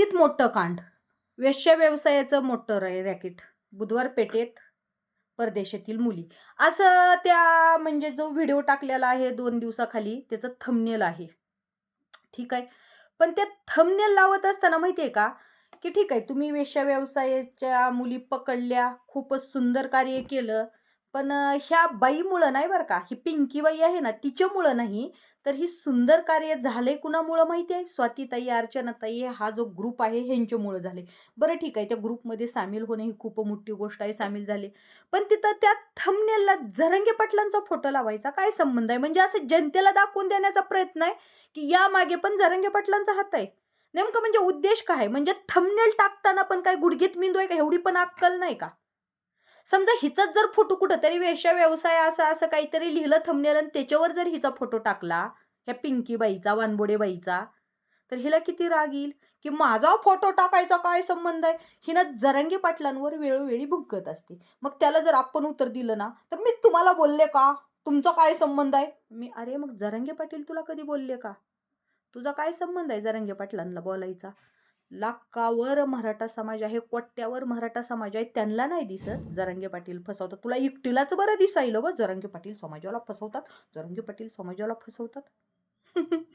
आळंदीत मोठं कांड. वेश्या व्यवसायाचं मोठं रे रॅकेट. बुधवार पेठेत परदेशातील मुली. असं त्या म्हणजे जो व्हिडिओ टाकलेला आहे दोन दिवसाखाली त्याचं थमनेल आहे. ठीक आहे? पण त्या थमनेल लावत असताना माहिती आहे का? की ठीक आहे तुम्ही वेश्या व्यवसायाच्या मुली पकडल्या खूपच सुंदर कार्य केलं पण ह्या बाईमुळं नाही बरं का ही पिंकी बाई आहे ना तिच्यामुळं नाही. तर ही सुंदर कार्य झाले कुणामुळं माहिती आहे? स्वातीताई अर्चनाताई हा जो ग्रुप आहे ह्यांच्यामुळं झाले बरं ठीक आहे त्या ग्रुपमध्ये सामील होणे ही खूप मोठी गोष्ट आहे सामील झाले. पण तिथं त्या थमनेलला जरंगे पाटलांचा फोटो लावायचा काय संबंध आहे? म्हणजे असं जनतेला दाखवून देण्याचा प्रयत्न आहे की यामागे पण जरंगे पाटलांचा हात आहे? नेमकं म्हणजे उद्देश काय आहे? म्हणजे थमनेल टाकताना पण काय गुडघेत मेंदू आहे का? एवढी पण अक्कल नाही का? समजा हिचाच जर फोटो कुठंतरी वेश्या व्यवसाय असं असं काहीतरी लिहिलं थंबनेल आणि त्याच्यावर जर हिचा फोटो टाकला ह्या पिंकी बाईचा वानबोडे बाईचा तर हिला किती राग येईल? की माझा फोटो टाकायचा काय संबंध आहे? हिनं जरंगी पाटलांवर वेळोवेळी भुंकत असते. मग त्याला जर आपण उत्तर दिलं ना तर मी तुम्हाला बोलले का? तुमचा काय संबंध आहे? मी अरे मग जरंगे पाटील तुला कधी बोलले का? तुझा काय संबंध आहे जरंगे पाटलांना बोलायचा? लाखावर मराठा समाज आहे कोट्यावर मराठा समाज आहे त्यांना नाही दिसत. जरंगे पाटील फसवतात. तुला एकटीलाच बरं दिसायलं ग. जरंगे पाटील समाजाला फसवतात. जरंगे पाटील समाजाला फसवतात.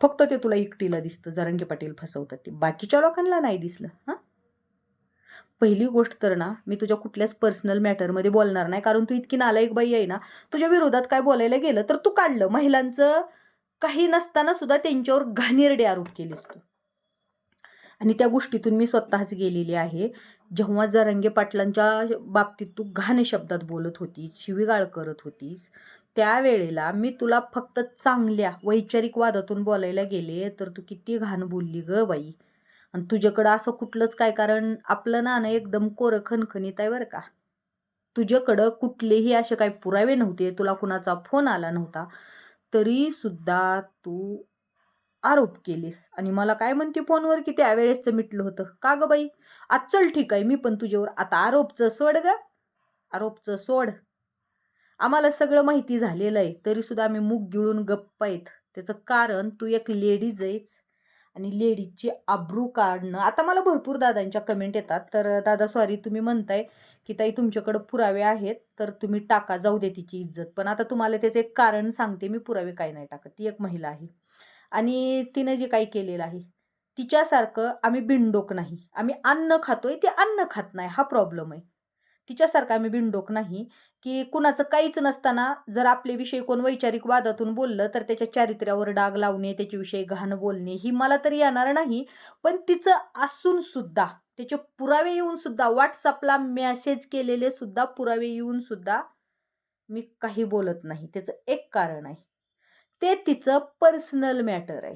फक्त ते तुला एकटीला दिसतं. जरंगे पाटील फसवतात ते. बाकीच्या लोकांना नाही दिसलं. हां? पहिली गोष्ट तर ना मी तुझ्या कुठल्याच पर्सनल मॅटरमध्ये बोलणार नाही कारण तू इतकी नालायक बाई आहे ना तुझ्या विरोधात काय बोलायला गेलं तर तू काढलं. महिलांचं काही नसताना सुद्धा त्यांच्यावर घाणेरडे आरोप केलेस तू. आणि त्या गोष्टीतून मी स्वतःच गेलेली आहे. जेव्हा जरंगे पाटलांच्या बाबतीत तू घाण शब्दात बोलत होतीस शिवीगाळ करत होतीस त्यावेळेला मी तुला फक्त चांगल्या वैचारिक वादातून बोलायला गेले तर तू किती घाण बोलली ग बाई. आणि तुझ्याकडं असं कुठलंच काय कारण आपलं नाणं एकदम कोरं खणखणीत आहे बरं का. तुझ्याकडं कुठलेही असे काही पुरावे नव्हते तुला कुणाचा फोन आला नव्हता. तरी सुद्धा तू आरोप केलीस. आणि मला काय म्हणते फोनवर की त्यावेळेसचं मिटलं होतं? का ग बाई? आज चल ठीक आहे मी पण तुझ्यावर आता आरोपचं सोड ग. आरोपचं सोड. आम्हाला सगळं माहिती झालेलं आहे तरी सुद्धा आम्ही मूग गिळून गप्प आहेत. त्याचं कारण तू एक लेडीज आहेस. आणि लेडीजची आब्रू काढणं आता मला भरपूर दादांच्या कमेंट येतात तर दादा सॉरी तुम्ही म्हणताय की ताई तुमच्याकडं पुरावे आहेत तर तुम्ही टाका जाऊ दे तिची इज्जत. पण आता तुम्हाला त्याचं एक कारण सांगते मी पुरावे काय नाही टाकत. ती एक महिला आहे. आणि तिनं जे काही केलेलं आहे तिच्यासारखं आम्ही बिनडोक नाही. आम्ही अन्न खातोय ते अन्न खात नाही. हा प्रॉब्लेम आहे. तिच्यासारखं आम्ही बिनडोक नाही की कुणाचं काहीच नसताना जर आपल्याविषयी कोण वैचारिक वादातून बोललं तर त्याच्या चारित्र्यावर डाग लावणे त्याच्याविषयी घाण बोलणे ही मला तरी येणार नाही. पण तिचं असून सुद्धा त्याचे पुरावे येऊन सुद्धा व्हॉट्सअपला मेसेज केलेले सुद्धा पुरावे येऊन सुद्धा मी काही बोलत नाही. त्याचं एक कारण आहे. ते तिचं पर्सनल मॅटर आहे.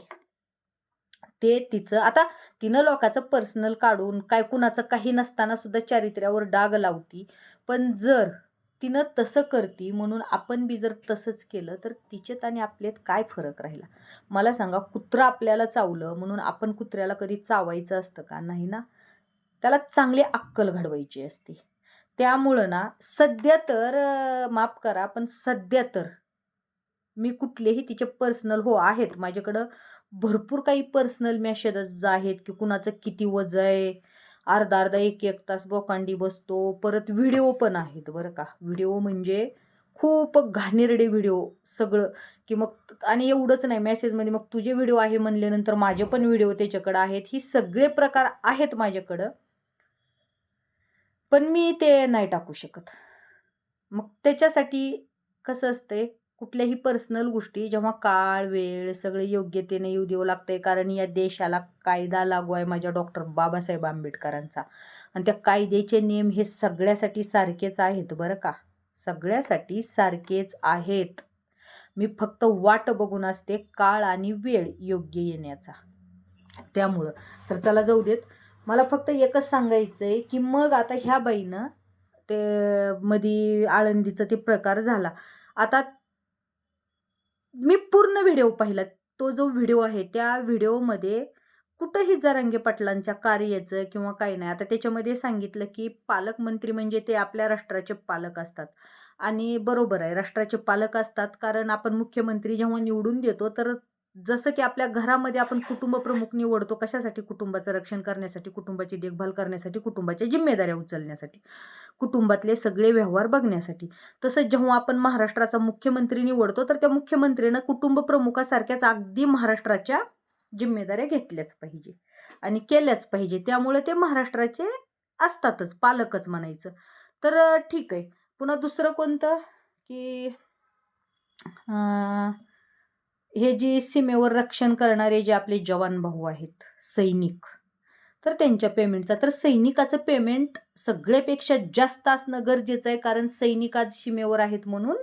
ते तिचं आता तिनं लोकांचं पर्सनल काढून काय कुणाचं काही नसताना सुद्धा चारित्र्यावर डाग लावती. पण जर तिनं तसं करती म्हणून आपण बी जर तसंच केलं तर तिच्यात आणि आपल्यात काय फरक राहिला? मला सांगा कुत्रं आपल्याला चावलं म्हणून आपण कुत्र्याला कधी चावायचं असतं का? नाही ना? त्याला चांगली अक्कल घडवायची असते. त्यामुळं ना सध्या तर माफ करा पण सध्या तर मी कुठलेही तिचे पर्सनल हो आहेत. माझ्याकडं भरपूर काही पर्सनल मेसेजेस आहेत की कुणाचं किती वज आहे. अर्धा अर्धा एक एक तास बोकांडी बसतो. परत व्हिडिओ पण आहेत बरं का. व्हिडिओ म्हणजे खूप घाणेरडे व्हिडिओ सगळं. की मग आणि एवढंच नाही मेसेजमध्ये मग तुझे व्हिडिओ आहे म्हणल्यानंतर माझे पण व्हिडिओ त्याच्याकडं आहेत. ही सगळे प्रकार आहेत माझ्याकडं. पण मी ते नाही टाकू शकत. मग त्याच्यासाठी कसं असतंय कुठल्याही पर्सनल गोष्टी जेव्हा काळ वेळ सगळे योग्यतेने येऊ देऊ लागते कारण या देशाला कायदा लागू आहे माझ्या डॉक्टर बाबासाहेब आंबेडकरांचा. आणि त्या कायद्याचे नियम हे सगळ्यासाठी सारखेच आहेत बरं का. सगळ्यासाठी सारखेच आहेत. मी फक्त वाट बघून असते काळ आणि वेळ योग्य येण्याचा. त्यामुळं. तर चला जाऊ देत. मला फक्त एकच सांगायचं आहे की मग आता ह्या बाईनं ते मधी आळंदीचा ते प्रकार झाला. आता मी पूर्ण व्हिडिओ पाहिला. तो जो व्हिडिओ आहे त्या व्हिडिओमध्ये कुठंही जरांगे पाटलांच्या कार्याचं किंवा काही नाही आता त्याच्यामध्ये सांगितलं की पालकमंत्री म्हणजे ते आपल्या राष्ट्राचे पालक असतात. आणि बरोबर आहे राष्ट्राचे पालक असतात. कारण आपण मुख्यमंत्री जेव्हा निवडून देतो तर जसं की आपल्या घरामध्ये आपण कुटुंब प्रमुख निवडतो कशासाठी कुटुंबाचं रक्षण करण्यासाठी कुटुंबाची देखभाल करण्यासाठी कुटुंबाच्या जिम्मेदाऱ्या उचलण्यासाठी कुटुंबातले सगळे व्यवहार बघण्यासाठी. तसं जेव्हा आपण महाराष्ट्राचा मुख्यमंत्री निवडतो तर त्या मुख्यमंत्रीनं कुटुंब प्रमुखासारख्याच अगदी महाराष्ट्राच्या जिम्मेदाऱ्या घेतल्याच पाहिजे आणि केल्याच पाहिजे. त्यामुळे ते महाराष्ट्राचे असतातच पालकच म्हणायचं. तर ठीक आहे. पुन्हा दुसरं कोणतं? की हे जे सीमेवर रक्षण करणारे जे आपले जवान भाऊ आहेत सैनिक तर त्यांच्या पेमेंटचा तर सैनिकाचं पेमेंट सगळ्यापेक्षा जास्त असणं गरजेचं आहे कारण सैनिक आज सीमेवर आहेत म्हणून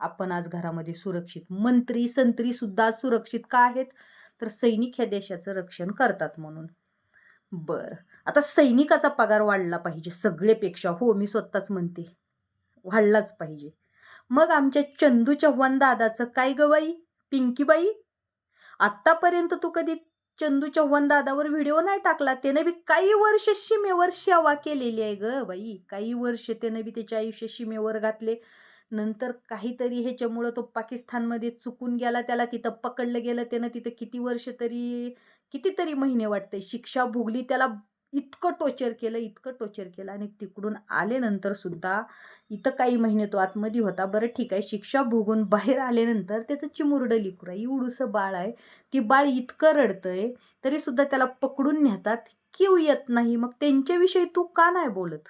आपण आज घरामध्ये सुरक्षित मंत्री संत्री सुद्धा सुरक्षित का आहेत? तर सैनिक ह्या देशाचं रक्षण करतात म्हणून. बरं आता सैनिकाचा पगार वाढला पाहिजे सगळेपेक्षा हो मी स्वतःच म्हणते वाढलाच पाहिजे. मग आमच्या चंदू चव्हाण दादाचं काय ग पिंकीबाई आत्तापर्यंत तू कधी चंदू चव्हाण दादावर व्हिडिओ नाही टाकला? त्यानं बी काही वर्ष सीमेवर सेवा केलेली आहे ग बाई. काही वर्ष त्यानं बी त्याच्या आयुष्य सीमेवर घातले. नंतर काहीतरी ह्याच्यामुळं तो पाकिस्तानमध्ये चुकून गेला त्याला तिथं पकडलं गेलं. त्यानं तिथं किती वर्ष तरी कितीतरी महिने वाटते शिक्षा भोगली त्याला इतकं टोचर केलं इतकं टोचर केलं आणि तिकडून आल्यानंतर सुद्धा इथं काही महिने तो आतमध्ये होता. बरं ठीक आहे शिक्षा भोगून बाहेर आल्यानंतर त्याचं चिमुरडं लिकूर आहे. एवढंसं बाळ आहे. ती बाळ इतकं रडतंय तरी सुद्धा त्याला पकडून नेतात. किव येत नाही. मग त्यांच्याविषयी तू का नाही बोलत?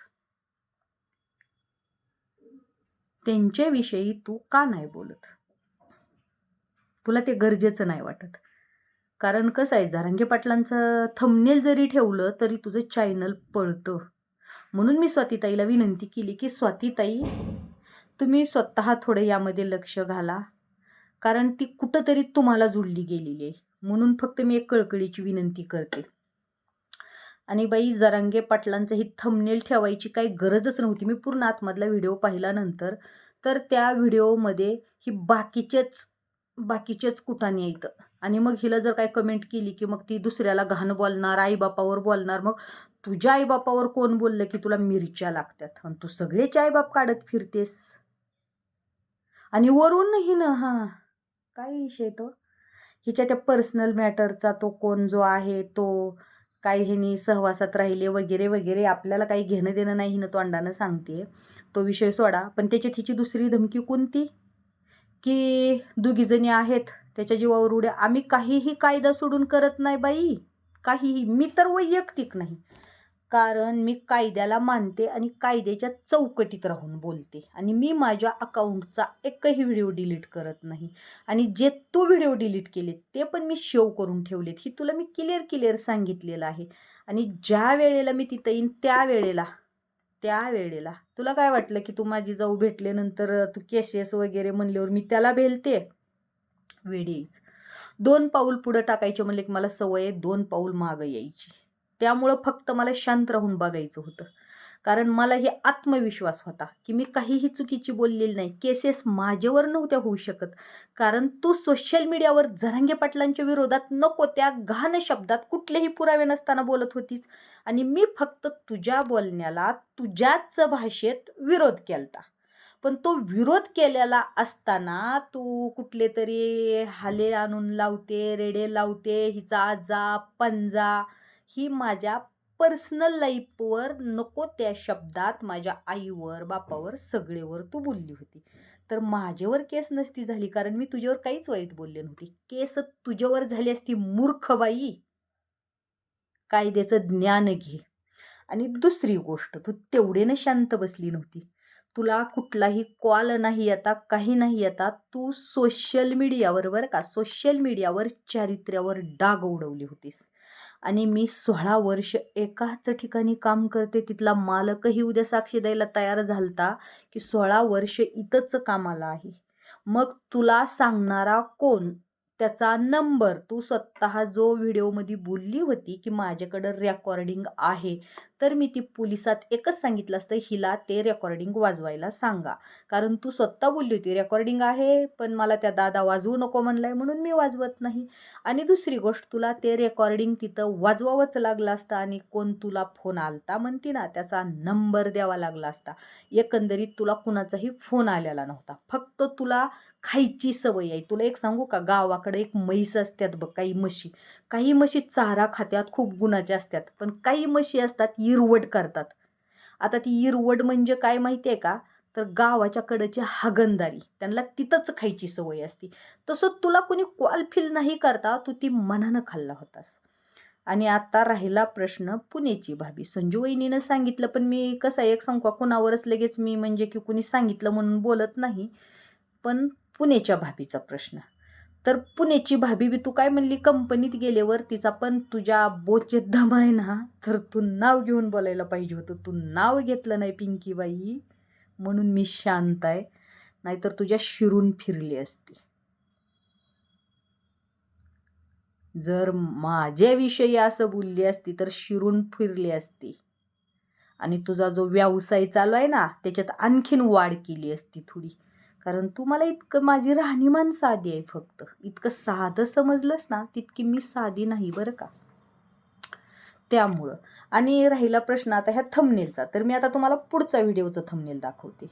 त्यांच्याविषयी तू का नाही बोलत? तुला ते गरजेचं नाही वाटत. कारण कसं आहे जारांगे पाटलांचं थंबनेल जरी ठेवलं तरी तुझं चॅनल पळतं. म्हणून मी स्वातीताईला विनंती केली की स्वातीताई तुम्ही स्वतः थोडं यामध्ये लक्ष घाला. कारण ती कुठंतरी तुम्हाला जुळली गेलेली आहे. म्हणून फक्त मी एक कळकळीची विनंती करते. आणि बाई जरांगे पाटलांचं ही थंबनेल ठेवायची काही गरजच नव्हती. मी पूर्ण आतमधला व्हिडिओ पाहिल्यानंतर तर त्या व्हिडिओमध्ये ही बाकीचेच बाकीचेच कुठाने येतं आणि मग हिला जर काय कमेंट केली की मग ती दुसऱ्याला घाण बोलणार आईबापावर बोलणार मग तुझ्या आईबापावर कोण बोललं की तुला मिरच्या लागतात? आणि तू सगळेच आईबाप काढत फिरतेस? आणि वरून हिनं ना हां काय विषय तो? हिच्या त्या पर्सनल मॅटरचा तो कोण जो आहे तो काय ह्यानी सहवासात राहिले वगैरे वगैरे आपल्याला काही घेणं देणं नाही हिनं तोंडानं सांगते तो विषय सोडा. पण त्याच्यात हिची दुसरी धमकी कोणती? की दोघीजणी आहेत त्याच्या जीवावर उड्या. आम्ही काहीही कायदा सोडून करत नाही बाई. काहीही. मी तर वैयक्तिक नाही. कारण मी कायद्याला मानते आणि कायद्याच्या चौकटीत राहून बोलते. आणि मी माझ्या अकाउंटचा एकही व्हिडिओ डिलीट करत नाही. आणि जे तू व्हिडिओ डिलीट केले ते पण मी शेव करून ठेवलेत. ही तुला मी क्लिअर क्लिअर सांगितलेलं आहे. आणि ज्या वेळेला मी तिथं येईन त्या वेळेला त्या वेळेला तुला काय वाटलं की तू माझी जाऊ भेटल्यानंतर तू केशेस वगैरे म्हणल्यावर मी त्याला भेलते? वेडीज. दोन पाऊल पुढं टाकायचे म्हणले की मला सवय आहे दोन पाऊल मागं यायची. त्यामुळं फक्त मला शांत राहून बघायचं होतं. कारण मला हे आत्मविश्वास होता की मी काहीही चुकीची बोललेली नाही. केसेस माझ्यावर नव्हत्या होऊ शकत. कारण तू सोशल मीडियावर जरांगे पाटलांच्या विरोधात नको त्या घाण शब्दात कुठलेही पुरावे नसताना बोलत होतीस. आणि मी फक्त तुझ्या बोलण्याला तुझ्याच भाषेत विरोध केलता. पण तो विरोध केलेला असताना तू कुठले तरी हाले आणून लावते रेडे लावते हिचा आजा पंजा ही माझ्या पर्सनल लाईफवर नको त्या शब्दात माझ्या आईवर बापावर सगळेवर तू बोलली होती. तर माझ्यावर केस नसती झाली कारण मी तुझ्यावर काहीच वाईट बोलले नव्हती. केस तुझ्यावर झाली असती मूर्ख बाई. कायद्याचं ज्ञान घे. आणि दुसरी गोष्ट तू तेवढेनं शांत बसली नव्हती. तुला कुठलाही कॉल नाही येता काही नाही येता तू सोशल मीडियावर बरं का सोशल मीडियावर चारित्र्यावर डाग उडवली होतीस. आणि मी सोळा वर्ष एकाच ठिकाणी काम करते तिथला मालकही उद्या साक्षी द्यायला तयार झालता की सोळा वर्ष इथंच कामाला आहे. मग तुला सांगणारा कोण? त्याचा नंबर तू स्वतः जो व्हिडिओमध्ये बोलली होती की माझ्याकडं रेकॉर्डिंग आहे तर मी ती पोलिसात एकच सांगितलं असतं हिला ते रेकॉर्डिंग वाजवायला सांगा. कारण तू स्वतः बोलली होती रेकॉर्डिंग आहे पण मला त्या दादा वाजवू नको म्हणलाय म्हणून मी वाजवत नाही. आणि दुसरी गोष्ट तुला ते रेकॉर्डिंग तिथं वाजवावंच लागलं असतं आणि कोण तुला फोन आलता म्हणते ना त्याचा नंबर द्यावा लागला असता. एकंदरीत तुला कुणाचाही फोन आलेला नव्हता. फक्त तुला खायची सवय आहे. तुला एक सांगू का? गावाकडे एक म्हैस असतात बघ काही म्हशी. काही म्हशी चारा खात्यात खूप गुणाच्या असतात. पण काही म्हशी असतात इरवड करतात. आता ती इरवड म्हणजे काय माहिती आहे का? तर गावाच्या कडची हागंदारी त्यांना तिथंच खायची सवय असते. तसं तुला कोणी कॉल नाही करता तू ती मनानं खाल्ला होतास. आणि आता राहिला प्रश्न पुण्याची भाभी. संजू वहिनीनं सांगितलं पण मी कसं आहे, एक सांगू का? कुणावरच लगेच मी म्हणजे की कुणी सांगितलं म्हणून बोलत नाही. पण पुण्याच्या भाभीचा प्रश्न. तर पुण्याची भाभी बी तू काय म्हणली? कंपनीत गेल्यावर तिचा पण तुझ्या बोचे दम आहे ना? तर तू नाव घेऊन बोलायला पाहिजे होतं. तू नाव घेतलं नाही पिंकीबाई. म्हणून मी शांत आहे. नाहीतर तुझ्या शिरून फिरली असती. जर माझ्याविषयी असं बोलली असती तर शिरून फिरली असती. आणि तुझा जो व्यवसाय चालू आहे ना त्याच्यात आणखीन वाढ केली असती थोडी. कारण तू मला इतकं माझी राहणीमान साधी आहे फक्त. इतकं साधं समजलंस ना तितकी मी साधी नाही बरं का. त्यामुळं. आणि राहिला प्रश्न आता ह्या थंबनेलचा तर मी आता तुम्हाला पुढचा व्हिडिओचा थंबनेल दाखवते.